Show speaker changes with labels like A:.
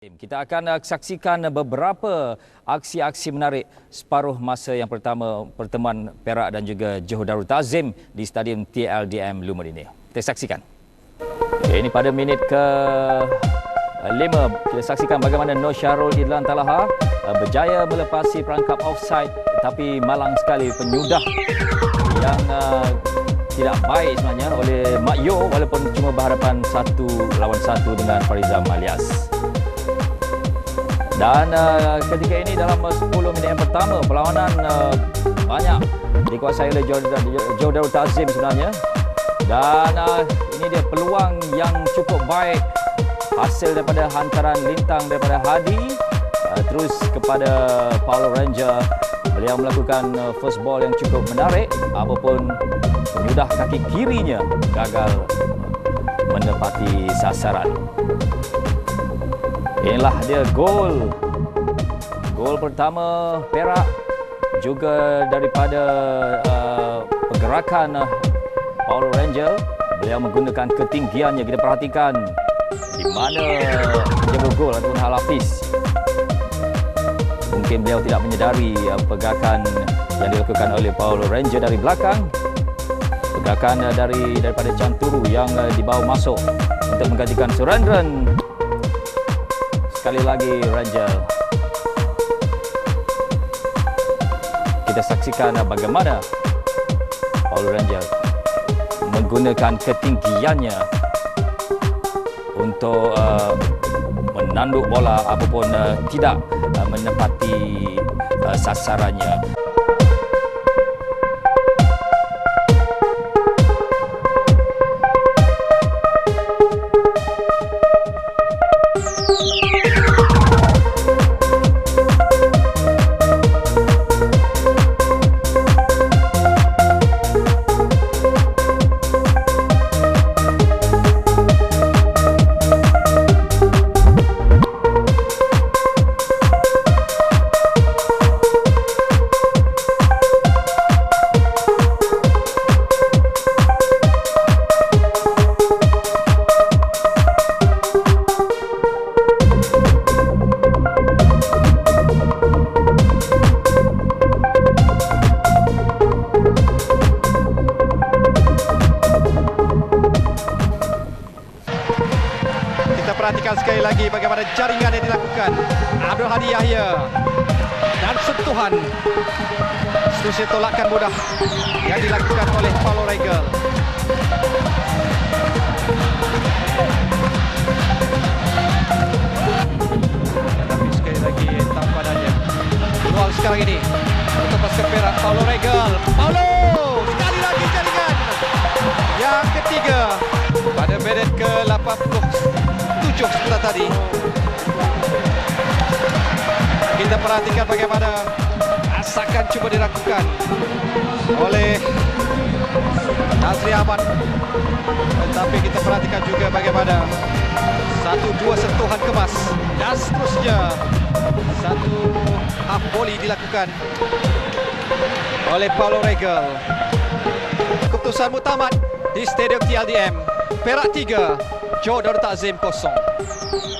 A: Kita akan uh, saksikan beberapa aksi-aksi menarik separuh masa yang pertama pertemuan Perak dan juga Johor Darul Tazim di Stadium TLDM Lumur ini. Kita saksikan. Okay, ini pada minit ke uh, lima kita saksikan bagaimana Nur Syarul Idlan Talaha uh, berjaya melepasi perangkap offside tetapi malang sekali penyudah yang tidak baik sebenarnya oleh Mak Yo walaupun cuma berhadapan satu lawan satu dengan Farizam Alias. Dan uh, ketika ini dalam 10 minit yang pertama perlawanan uh, banyak dikuasai oleh Joe Darul Tazim sebenarnya. Dan uh, ini dia peluang yang cukup baik hasil daripada hantaran lintang daripada Hadi uh, terus kepada Paulo Ranger beliau melakukan uh, first ball yang cukup menarik apapun penyudah kaki kirinya gagal menepati sasaran. Inilah dia gol. Gol pertama Perak juga daripada uh, pergerakan uh, Paulo Rangel. Beliau menggunakan ketinggiannya. Kita perhatikan di mana dia bergol ataupun hal lapis. Mungkin beliau tidak menyedari uh, pergerakan yang dilakukan oleh Paulo Ranger dari belakang. Pergerakan uh, dari daripada Canturu yang uh, dibawa masuk untuk menggantikan Surendran sekali lagi Rangel. Kita saksikan bagaimana Paul Rangel menggunakan ketinggiannya untuk uh, menanduk bola apapun uh, tidak uh, menepati uh, sasarannya.
B: Kita perhatikan sekali lagi bagaimana jaringan yang dilakukan Abdul Hadi Yahya dan sentuhan seterusnya tolakan mudah yang dilakukan oleh Paulo Regal. Tapi sekali lagi tak padanya. Luang sekarang ini untuk persepera Paulo Regal. Paulo sekali lagi jaringan. Yang ketiga pada minit ke-80 pucuk sebentar tadi. Kita perhatikan bagaimana asakan cuba dilakukan oleh Nasri Ahmad. Tetapi kita perhatikan juga bagaimana satu dua sentuhan kemas dan seterusnya satu half volley dilakukan oleh Paulo Regal. Keputusan mutamat di Stadium TLDM. Perak 3, Johor Darul Tazim kosong.